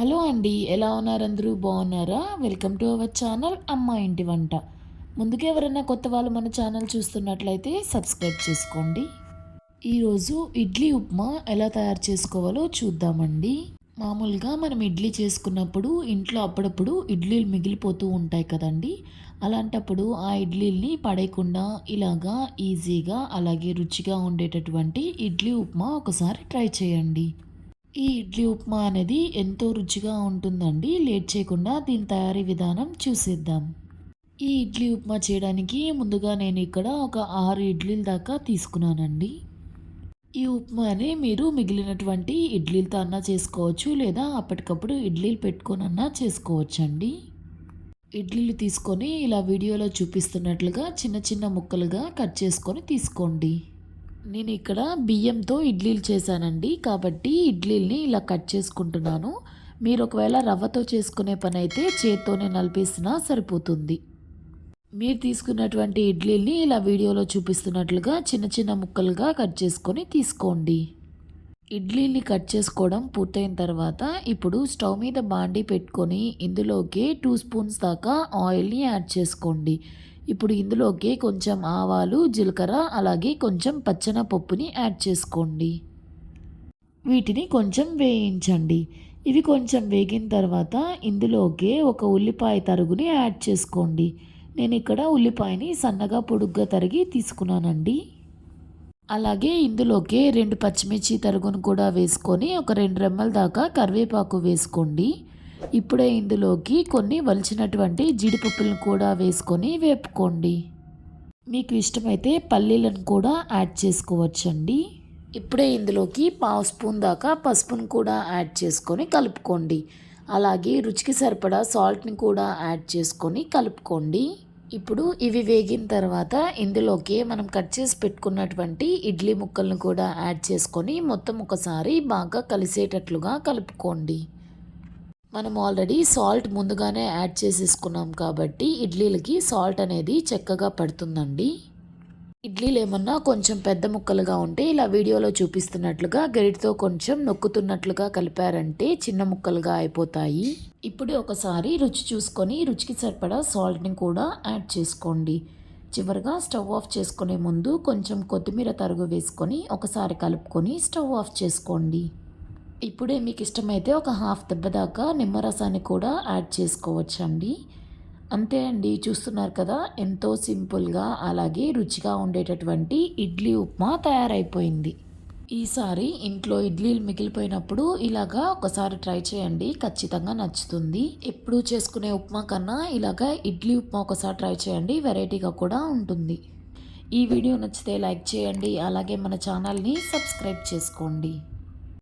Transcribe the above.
Hello అండి ఎలా ఉన్నారు అందరూ? బాగున్నారా? వెల్కమ్ టు అవర్ ఛానల్ అమ్మ ఇంటి వంట. ముందుగా ఎవరైనా కొత్త వాళ్ళు మన ఛానల్ చూస్తున్నట్లయితే సబ్స్క్రైబ్ చేసుకోండి. ఈరోజు ఇడ్లీ ఉప్మా ఎలా తయారు చేసుకోవాలో చూద్దామండి. మామూలుగా మనం ఇడ్లీ చేసుకున్నప్పుడు ఇంట్లో అప్పుడప్పుడు ఇడ్లీలు మిగిలిపోతూ ఉంటాయి కదండి. అలాంటప్పుడు ఆ ఇడ్లీల్ని పడేయకుండా ఇలాగా ఈజీగా అలాగే రుచిగా ఉండేటటువంటి ఇడ్లీ ఉప్మా ఒకసారి ట్రై చేయండి. ఈ ఇడ్లీ ఉప్మా అనేది ఎంతో రుచిగా ఉంటుందండి. లేట్ చేయకుండా దీని తయారీ విధానం చూసేద్దాం. ఈ ఇడ్లీ ఉప్మా చేయడానికి ముందుగా నేను ఇక్కడ ఒక ఆరు ఇడ్లీల దాకా తీసుకున్నానండి. ఈ ఉప్మాని మీరు మిగిలినటువంటి ఇడ్లీలతో అన్నా చేసుకోవచ్చు లేదా అప్పటికప్పుడు ఇడ్లీలు పెట్టుకొని అన్నా చేసుకోవచ్చండి. ఇడ్లీలు తీసుకొని ఇలా వీడియోలో చూపిస్తున్నట్లుగా చిన్న చిన్న ముక్కలుగా కట్ చేసుకొని తీసుకోండి. నేను ఇక్కడ బియ్యంతో ఇడ్లీలు చేశానండి. కాబట్టి ఇడ్లీల్ని ఇలా కట్ చేసుకుంటున్నాను. మీరు ఒకవేళ రవ్వతో చేసుకునే పని అయితే చేత్తోనే నలిపేసినా సరిపోతుంది. మీరు తీసుకున్నటువంటి ఇడ్లీల్ని ఇలా వీడియోలో చూపిస్తున్నట్లుగా చిన్న చిన్న ముక్కలుగా కట్ చేసుకొని తీసుకోండి. ఇడ్లీని కట్ చేసుకోవడం పూర్తయిన తర్వాత ఇప్పుడు స్టవ్ మీద బాండీ పెట్టుకొని ఇందులోకి టూ స్పూన్స్ దాకా ఆయిల్ని యాడ్ చేసుకోండి. ఇప్పుడు ఇందులోకి కొంచెం ఆవాలు జీలకర్ర అలాగే కొంచెం పచ్చన పప్పుని యాడ్ చేసుకోండి. వీటిని కొంచెం వేయించండి. ఇవి కొంచెం వేగిన తర్వాత ఇందులోకి ఒక ఉల్లిపాయ తరుగుని యాడ్ చేసుకోండి. నేను ఇక్కడ ఉల్లిపాయని సన్నగా పొడుగ్గా తరిగి తీసుకున్నానండి. అలాగే ఇందులోకి రెండు పచ్చిమిర్చి తరుగును కూడా వేసుకొని ఒక రెండు రెమ్మల దాకా కరివేపాకు వేసుకోండి. ఇప్పుడే ఇందులోకి కొన్ని వలిచినటువంటి జీడిపప్పులను కూడా వేసుకొని వేపుకోండి. మీకు ఇష్టమైతే పల్లీలను కూడా యాడ్ చేసుకోవచ్చండి. ఇప్పుడే ఇందులోకి పావు స్పూన్ దాకా పసుపును కూడా యాడ్ చేసుకొని కలుపుకోండి. అలాగే రుచికి సరిపడా సాల్ట్ని కూడా యాడ్ చేసుకొని కలుపుకోండి. ఇప్పుడు ఇవి వేగిన తర్వాత ఇందులోకి మనం కట్ చేసి పెట్టుకున్నటువంటి ఇడ్లీ ముక్కలను కూడా యాడ్ చేసుకొని మొత్తం ఒకసారి బాగా కలిసేటట్లుగా కలుపుకోండి. మనం ఆల్రెడీ సాల్ట్ ముందుగానే యాడ్ చేసేసుకున్నాం కాబట్టి ఇడ్లీలకి సాల్ట్ అనేది చక్కగా పడుతుందండి. ఇడ్లీలు ఏమన్నా కొంచెం పెద్ద ముక్కలుగా ఉంటే ఇలా వీడియోలో చూపిస్తున్నట్లుగా గరిటితో కొంచెం నొక్కుతున్నట్లుగా కలిపారంటే చిన్న ముక్కలుగా అయిపోతాయి. ఇప్పుడు ఒకసారి రుచి చూసుకొని రుచికి సరిపడా సాల్ట్ని కూడా యాడ్ చేసుకోండి. చివరిగా స్టవ్ ఆఫ్ చేసుకునే ముందు కొంచెం కొత్తిమీర తరుగు వేసుకొని ఒకసారి కలుపుకొని స్టవ్ ఆఫ్ చేసుకోండి. ఇప్పుడే మీకు ఇష్టమైతే ఒక హాఫ్ దెబ్బ దాకా నిమ్మరసాన్ని కూడా యాడ్ చేసుకోవచ్చండి. అంతే అండి చూస్తున్నారు కదా ఎంతో సింపుల్గా అలాగే రుచిగా ఉండేటటువంటి ఇడ్లీ ఉప్మా తయారైపోయింది. ఈసారి ఇంట్లో ఇడ్లీలు మిగిలిపోయినప్పుడు ఇలాగా ఒకసారి ట్రై చేయండి ఖచ్చితంగా నచ్చుతుంది. ఎప్పుడు చేసుకునే ఉప్మా కన్నా ఇలాగా ఇడ్లీ ఉప్మా ఒకసారి ట్రై చేయండి వెరైటీగా కూడా ఉంటుంది. ఈ వీడియో నచ్చితే లైక్ చేయండి అలాగే మన ఛానల్ని సబ్స్క్రైబ్ చేసుకోండి.